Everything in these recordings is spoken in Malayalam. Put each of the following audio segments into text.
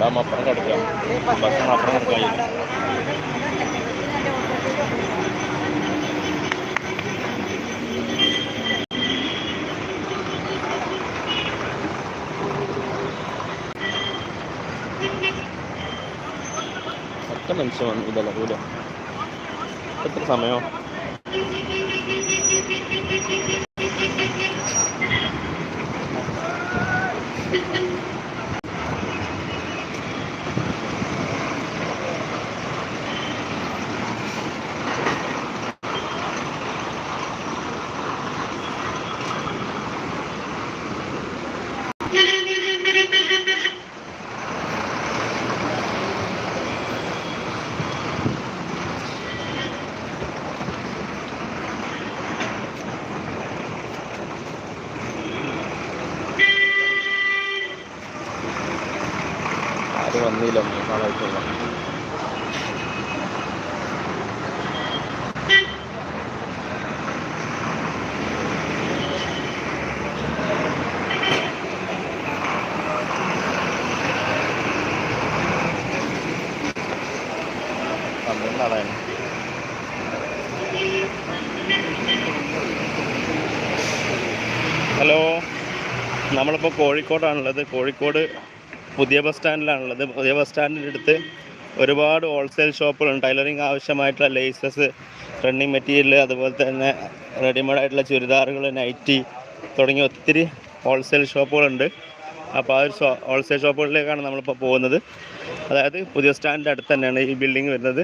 ഡാം അപ്പുറം കിടക്കാം ഭക്ഷണം അപ്പുറം കിടക്കാം ഒറ്റ മനുഷ്യൻ വന്നില്ലല്ലോ കൂടെ എത്ര സമയം ആരും കാണായിട്ടുള്ള തമിഴ്നാടാണ്. ഹലോ നമ്മളിപ്പോൾ കോഴിക്കോടാണുള്ളത്. കോഴിക്കോട് പുതിയ ബസ് സ്റ്റാൻഡിലാണുള്ളത്. പുതിയ ബസ് സ്റ്റാൻഡിന്റെ അടുത്ത് ഒരുപാട് ഹോൾസെയിൽ ഷോപ്പുകളുണ്ട് ടൈലറിങ് ആവശ്യമായിട്ടുള്ള ലേസസ് റണ്ണിങ് മെറ്റീരിയൽ അതുപോലെ തന്നെ റെഡിമെയ്ഡ് ആയിട്ടുള്ള ചുരിദാറുകൾ നൈറ്റി തുടങ്ങിയ ഒത്തിരി ഹോൾസെയിൽ ഷോപ്പുകളുണ്ട്. അപ്പോൾ ആ ഒരു ഹോൾസെയിൽ ഷോപ്പുകളിലേക്കാണ് നമ്മളിപ്പോൾ പോകുന്നത്. അതായത് പുതിയ സ്റ്റാൻഡിന്റെ അടുത്ത് തന്നെയാണ് ഈ ബിൽഡിംഗ് വരുന്നത്.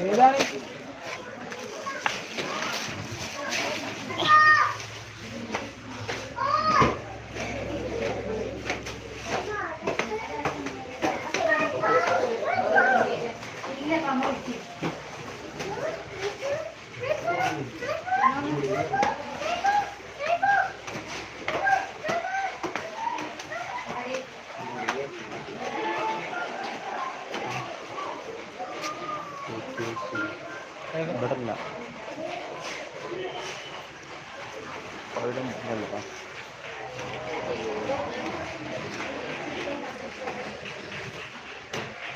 చేయడానికి Thank you.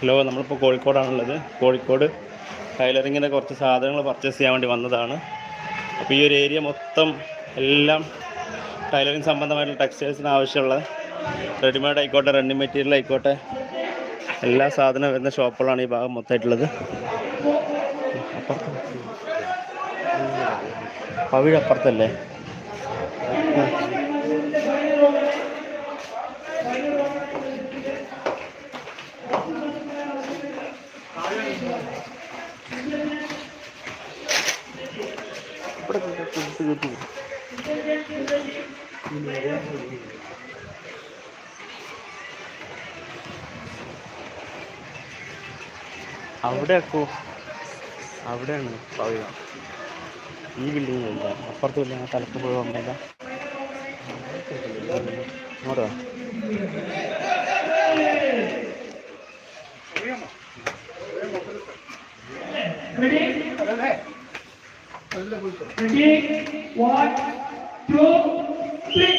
ഹലോ നമ്മളിപ്പോൾ കോഴിക്കോടാണുള്ളത്. കോഴിക്കോട് ടൈലറിങ്ങിന്റെ കുറച്ച് സാധനങ്ങൾ പർച്ചേസ് ചെയ്യാൻ വേണ്ടി വന്നതാണ്. അപ്പോൾ ഈ ഒരു ഏരിയ മൊത്തം എല്ലാം ടൈലറിങ് സംബന്ധമായിട്ടുള്ള ടെക്സ്റ്റൈൽസിന് ആവശ്യമുള്ള റെഡിമെയ്ഡ് ആയിക്കോട്ടെ റണ്ണിങ് മെറ്റീരിയൽ ആയിക്കോട്ടെ എല്ലാ സാധനം വരുന്ന ഷോപ്പുകളാണ് ഈ ഭാഗം മൊത്തമായിട്ടുള്ളത്. പവിഴ അപ്പുറത്തല്ലേ അവിടെ അക്കോ അവിടെയാണ് പവിഴ. ഈ ബിൽഡിങ്ങിലല്ല അപ്പുറത്ത് ബിൽഡിംഗ് ആ തലക്ക് പോയി വന്നില്ല അങ്ങോട്ടോ Ready? One, two, three.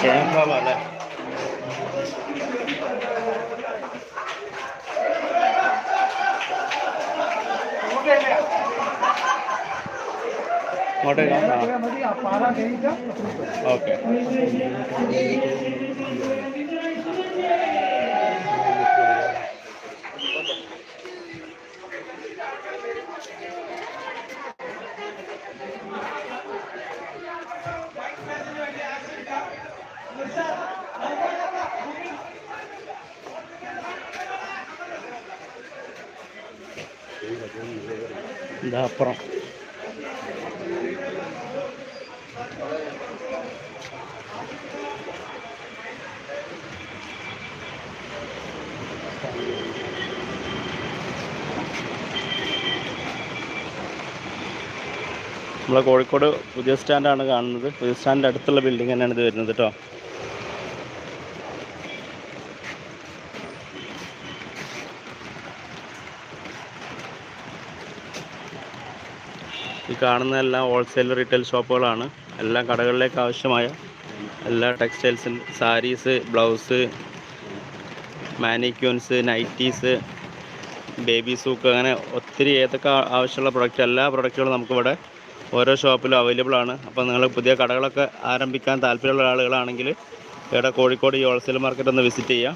Camp അല്ലേ மொட்டைக்கா ஓகே இந்த அப்புறம் നമ്മളെ കോഴിക്കോട് പുതിയ സ്റ്റാൻഡാണ് കാണുന്നത്. പുതിയ സ്റ്റാൻഡിന്റെ അടുത്തുള്ള ബിൽഡിംഗ് തന്നെയാണ് ഇത് വരുന്നത് കേട്ടോ ഈ കാണുന്ന എല്ലാം ഹോൾസെയിൽ റീറ്റെയിൽ ഷോപ്പുകളാണ്. എല്ലാ കടകളിലേക്ക് ആവശ്യമായ എല്ലാ ടെക്സ്റ്റൈൽസും sarees blouse mannequins nighties baby souk അങ്ങനെ ഒത്തിരി ഏതൊക്കെ ആവശ്യമുള്ള പ്രൊഡക്റ്റ് എല്ലാ പ്രൊഡക്റ്റുകളും നമുക്കിവിടെ ഓരോ ഷോപ്പിലും അവൈലബിൾ ആണ്. അപ്പോൾ നിങ്ങൾ പുതിയ കടകളൊക്കെ ആരംഭിക്കാൻ താല്പര്യമുള്ള ആളുകളാണെങ്കിൽ ഇവിടെ കോഴിക്കോട് ഈ ഹോൾസെയിൽ മാർക്കറ്റ് ഒന്ന് വിസിറ്റ് ചെയ്യുക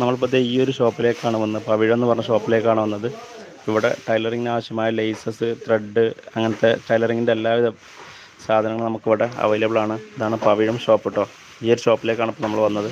നമ്മളിപ്പോൾ ഈ ഒരു ഷോപ്പിലേക്കാണ് വന്നത്. പവിഴം എന്ന് പറഞ്ഞ ഷോപ്പിലേക്കാണ് വന്നത്. ഇവിടെ ടൈലറിങ്ങിന് ആവശ്യമായ ലേസസ് ത്രെഡ് അങ്ങനത്തെ ടൈലറിങ്ങിന്റെ എല്ലാവിധ സാധനങ്ങളും നമുക്കിവിടെ അവൈലബിൾ ആണ്. ഇതാണ് പവിഴം ഷോപ്പ് കേട്ടോ ഈ ഒരു ഷോപ്പിലേക്കാണ് ഇപ്പോൾ നമ്മൾ വന്നത്.